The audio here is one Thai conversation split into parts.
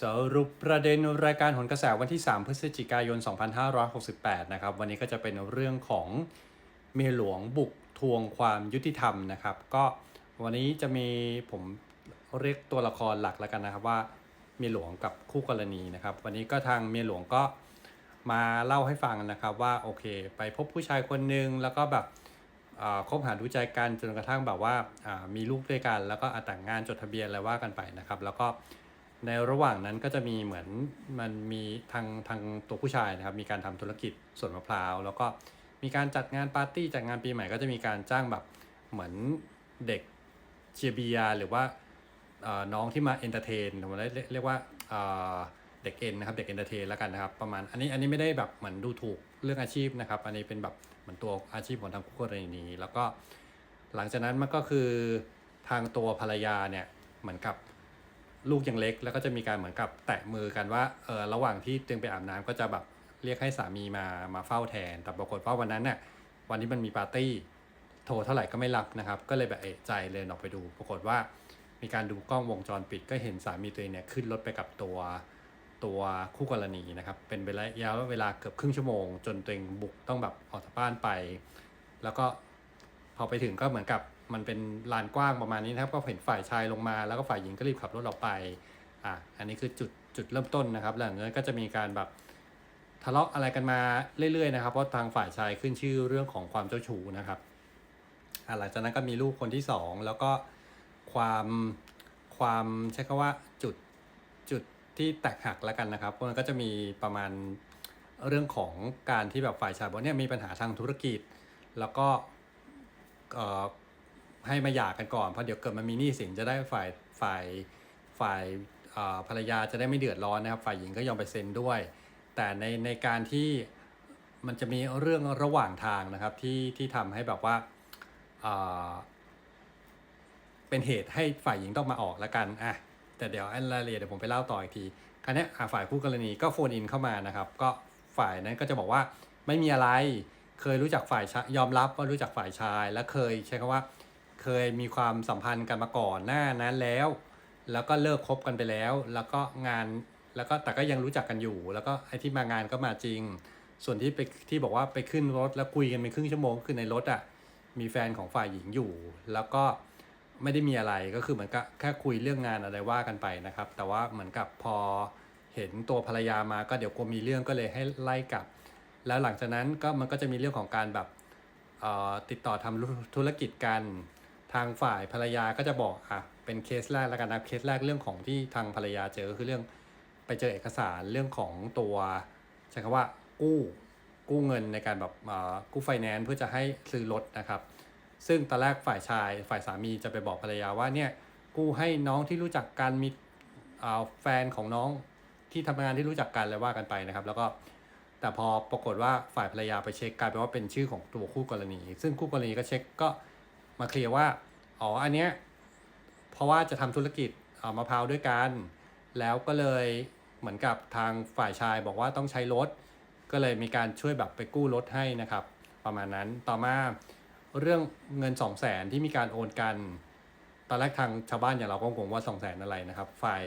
สรุปประเด็นรายการหนกระแสวันที่ 3 พฤศจิกายน 2568 นะครับ วันนี้ก็จะเป็นเรื่องของเมียหลวงบุกทวงความยุติธรรมนะครับ ก็วันนี้จะมีผมเรียกตัวละครหลักแล้วกันนะครับว่าเมียหลวงกับคู่กรณีนะครับ วันนี้ก็ทางเมียหลวงก็มาเล่าให้ฟังนะครับว่าโอเค ไปพบผู้ชายคนหนึ่งแล้วก็แบบคบหาดูใจกันจนกระทั่งแบบว่ามีลูกด้วยกัน แล้วก็อะแต่งงานจดทะเบียนอะไรว่ากันไปนะครับ แล้วก็ ในระหว่างนั้นก็จะมีเหมือนมันมีทางทางตัวผู้ชายนะครับ มีการทำธุรกิจสวนมะพร้าว แล้วก็มีการจัดงานปาร์ตี้จัดงานปีใหม่ก็จะมีการจ้างแบบเหมือนเด็กเชียร์เบียร์หรือว่าน้องที่มาเอนเตอร์เทนผมเรียกเรียกว่าเอ่อเด็กเอ็นนะครับเด็กเอนเตอร์เทนแล้วกันนะครับ ประมาณอันนี้อันนี้ไม่ได้แบบเหมือนดูถูกเรื่องอาชีพนะครับ อันนี้เป็นแบบเหมือนตัวอาชีพของทางคู่กรณีนี้แล้วก็หลังจากนั้นมันก็คือทางตัวภรรยาเนี่ยเหมือนกับ ลูกยังเล็ก แล้วก็จะมีการเหมือนกับแตะมือกันว่าเออระหว่างที่เตรียมไปอาบน้ำก็จะแบบเรียกให้สามีมามาเฝ้าแทน แต่ปรากฏว่าวันนั้นเนี่ยวันที่มันมีปาร์ตี้โทรเท่าไหร่ก็ไม่รับนะครับ ก็เลยแบบเอะใจเลยออกไปดู ปรากฏว่ามีการดูกล้องวงจรปิด ก็เห็นสามีตัวเองเนี่ยขึ้นรถไปกับตัวตัวคู่กรณีนะครับ เป็นเวลายาวเวลาเกือบครึ่งชั่วโมง จนตัวเองบุกต้องแบบออกจากบ้านไป แล้วก็พอไปถึงก็เหมือนกับ มันเป็นลานกว้างประมาณนี้นะครับ ก็เห็นฝ่ายชายลงมา แล้วก็ฝ่ายหญิงก็รีบขับรถออกไปอะอันนี้คือจุดจุดเริ่มต้นนะครับหลังจากนั้นก็จะมีการแบบทะเลาะอะไรกันมาเรื่อยๆนะครับ เพราะทางฝ่ายชายขึ้นชื่อเรื่องของความเจ้าชู้นะครับหลังจากนั้นก็มีลูกคนที่สองแล้วก็ความความใช้คำว่าจุดจุดที่แตกหักแล้วกันนะครับเพราะมันก็จะมีประมาณเรื่องของการที่แบบฝ่ายชายบอกเนี่ยมีปัญหาทางธุรกิจ แล้วก็เอ่อ ให้มาหย่ากันก่อนเพราะเดี๋ยวเกิดมันมีหนี้สินจะได้ฝ่ายฝ่ายฝ่ายอ่อภรรยาจะได้ไม่เดือดร้อนนะครับ ฝ่ายหญิงก็ยอมไปเซ็นด้วย แต่ในในการที่มันจะมีเรื่องระหว่างทางนะครับที่ที่ทำให้แบบว่าเอ่อเป็นเหตุให้ฝ่ายหญิงต้องมาออกแล้วกันอะแต่เดี๋ยวอันรายละเอียดเดี๋ยวผมไปเล่าต่ออีกทีคราวเนี้ฝ่ายคู่กรณีก็โฟนอินเข้ามานะครับ ก็ฝ่ายนั้นก็จะบอกว่าไม่มีอะไรเคยรู้จักฝ่ายชายยอมรับว่ารู้จักฝ่ายชาย และเคยใช้คำว่า เคยมีความสัมพันธ์กันมาก่อนหน้านั้นแล้ว แล้วก็เลิกคบกันไปแล้ว แล้วก็งานแล้วก็แต่ก็ยังรู้จักกันอยู่ แล้วก็ไอ้ที่มางานก็มาจริง ส่วนที่ไปที่บอกว่าไปขึ้นรถแล้วคุยกันเป็นครึ่งชั่วโมงก็คือในรถอะมีแฟนของฝ่ายหญิงอยู่ แล้วก็ไม่ได้มีอะไรก็คือเหมือนกับแค่คุยเรื่องงานอะไรว่ากันไปนะครับ แต่ว่าเหมือนกับพอเห็นตัวภรรยามาก็เดี๋ยวกลัวมีเรื่องก็เลยให้ไล่กลับ แล้วหลังจากนั้นก็มันก็จะมีเรื่องของการแบบอ่อติดต่อทำธุรกิจกัน ทางฝ่ายภรรยาก็จะบอกอะเป็นเคสแรกแล้วกันนะเคสแรกเรื่องของที่ทางภรรยาเจอคือเรื่องไปเจอเอกสารเรื่องของตัวใช้คำว่ากู้กู้เงินในการแบบกู้ไฟแนนซ์เพื่อจะให้ซื้อรถนะครับ ซึ่งตอนแรกฝ่ายชายฝ่ายสามีจะไปบอกภรรยาว่าเนี่ยกู้ให้น้องที่รู้จักกันมีแฟนของน้องที่ทำงานที่รู้จักกันเลยว่ากันไปนะครับ แล้วก็แต่พอปรากฏว่าฝ่ายภรรยาไปเช็คกลายเป็นว่าเป็นชื่อของตัวคู่กรณี ซึ่งคู่กรณีก็เช็คก็ มาเคลียร์ว่า อ๋อ อันเนี้ย เพราะว่าจะทำธุรกิจเอามะพร้าวด้วยกัน แล้วก็เลยเหมือนกับทางฝ่ายชายบอกว่าต้องใช้รถ ก็เลยมีการช่วยแบบไปกู้รถให้นะครับ ประมาณนั้น ต่อมาเรื่องเงิน 2 0 0แสนที่มีการโอนกัน ตอนแรกทางชาวบ้านอย่างเราก็งงว่า 2 0 0แสนอะไรนะครับ ฝ่าย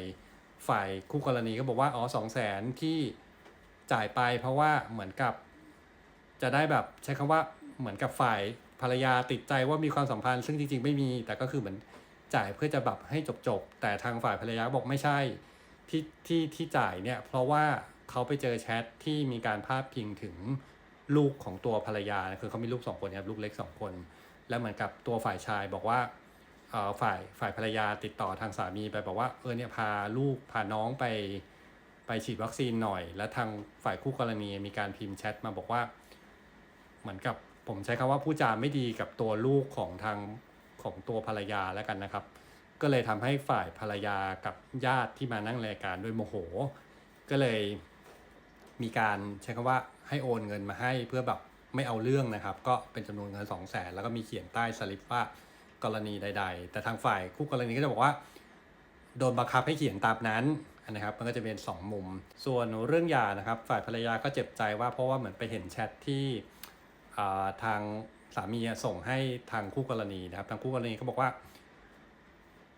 ฝ่ายคู่กรณีก็บอกว่า อ๋อ2 0 0แสนที่จ่ายไปเพราะว่าเหมือนกับจะได้แบบใช้คำว่าเหมือนกับฝ่าย ภรรยาติดใจว่ามีความสัมพันธ์ ซึ่งจริงๆไม่มี แต่ก็คือเหมือนจ่ายเพื่อจะแบบให้จบๆ แต่ทางฝ่ายภรรยาบอกไม่ใช่ที่ที่ที่จ่ายเนี่ยเพราะว่าเขาไปเจอแชทที่มีการพาดพิงถึงลูกของตัวภรรยาคือเขามีลูกสองคนนะครับลูกเล็กสองคน แล้วเหมือนกับตัวฝ่ายชายบอกว่าเออฝ่ายฝ่ายภรรยาติดต่อทางสามีไปบอกว่าเออเนี่ยพาลูกพาน้องไปไปฉีดวัคซีนหน่อย แล้วทางฝ่ายคู่กรณีมีการพิมพ์แชทมาบอกว่า เหมือนกับ ผมใช้คำว่าผู้จาไม่ดีกับตัวลูกของทางของตัวภรรยาแล้วกันนะครับ ก็เลยทำให้ฝ่ายภรรยากับญาติที่มานั่งรายการด้วยโมโห ก็เลยมีการใช้คำว่าให้โอนเงินมาให้เพื่อแบบไม่เอาเรื่องนะครับ ก็เป็นจำนวนเงิน2 0 0แสนแล้วก็มีเขียนใต้สลิปว่ากรณีใด ๆ แต่ทางฝ่ายคู่กรณีก็จะบอกว่า โดนบังคับให้เขียนตามนั้นนะครับ มันก็จะเป็น 2 มุม ส่วนเรื่องยานะครับ ฝ่ายภรรยาก็เจ็บใจว่าเพราะว่าเหมือนไปเห็นแชทที่ ทางสามีส่งให้ทางคู่กรณีนะครับ ทางคู่กรณีก็บอกว่า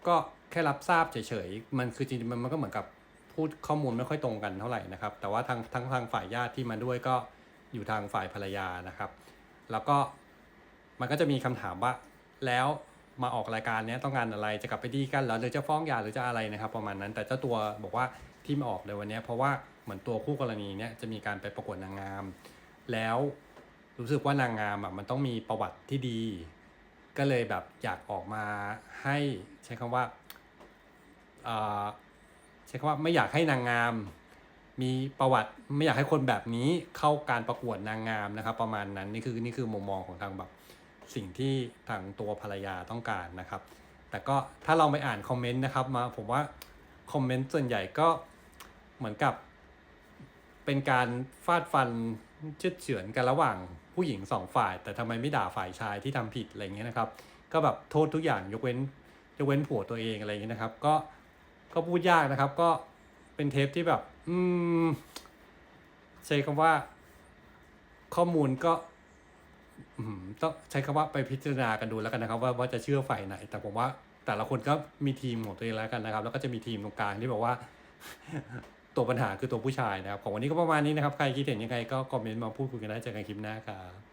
ก็แค่รับทราบเฉยๆมันคือจริงๆมันมันก็เหมือนกับพูดข้อมูลไม่ค่อยตรงกันเท่าไหร่นะครับ แต่ว่าทางทั้งทางฝ่ายญาติที่มาด้วยก็อยู่ทางฝ่ายภรรยานะครับ แล้วก็มันก็จะมีคำถามว่าแล้วมาออกรายการนี้ต้องการอะไรจะกลับไปดีกันหรือจะฟ้องหย่าหรือจะอะไรนะครับ ประมาณนั้นแต่เจ้าตัวบอกว่าที่มาออกในวันนี้เพราะว่าเหมือนตัวคู่กรณีเนี้ยจะมีการไปประกวดนางงาม แล้ว รู้สึกว่านางงามอะมันต้องมีประวัติที่ดี ก็เลยแบบอยากออกมาให้ใช้คำว่าใช้คำว่าไม่อยากให้นางงาม มีประวัติไม่อยากให้คนแบบนี้เข้าการประกวดนางงามนะครับ ประมาณนั้นนี่คือนี่คือมุมมองของทางแบบสิ่งที่ทางตัวภรรยาต้องการนะครับ แต่ก็ถ้าเราไปอ่านคอมเมนต์นะครับมาผมว่าคอมเมนต์ส่วนใหญ่ก็เหมือนกับเป็นการฟาดฟันเชือดเฉือนกันระหว่าง ผู้หญิงสองฝ่าย แต่ทำไมไม่ด่าฝ่ายชายที่ทำผิดอะไรเงี้ยนะครับ ก็แบบโทษทุกอย่างยกเว้นยกเว้นผัวตัวเองอะไรเงี้ยนะครับ ก็ก็พูดยากนะครับ ก็เป็นเทปที่แบบ อืมใช้คำว่า ข้อมูลก็ต้องใช้คำว่าไปพิจารณากันดูแล้วกันนะครับ ว่าว่าจะเชื่อฝ่ายไหน แต่ผมว่าแต่ละคนก็มีทีมของตัวเองแล้วกันนะครับ แล้วก็จะมีทีมตรงกลางที่บอกว่า ตัวปัญหาคือตัวผู้ชายนะครับ ของวันนี้ก็ประมาณนี้นะครับ ใครคิดเห็นยังไงก็คอมเมนต์มาพูดคุยกันได้เจอกันคลิปหน้าครับ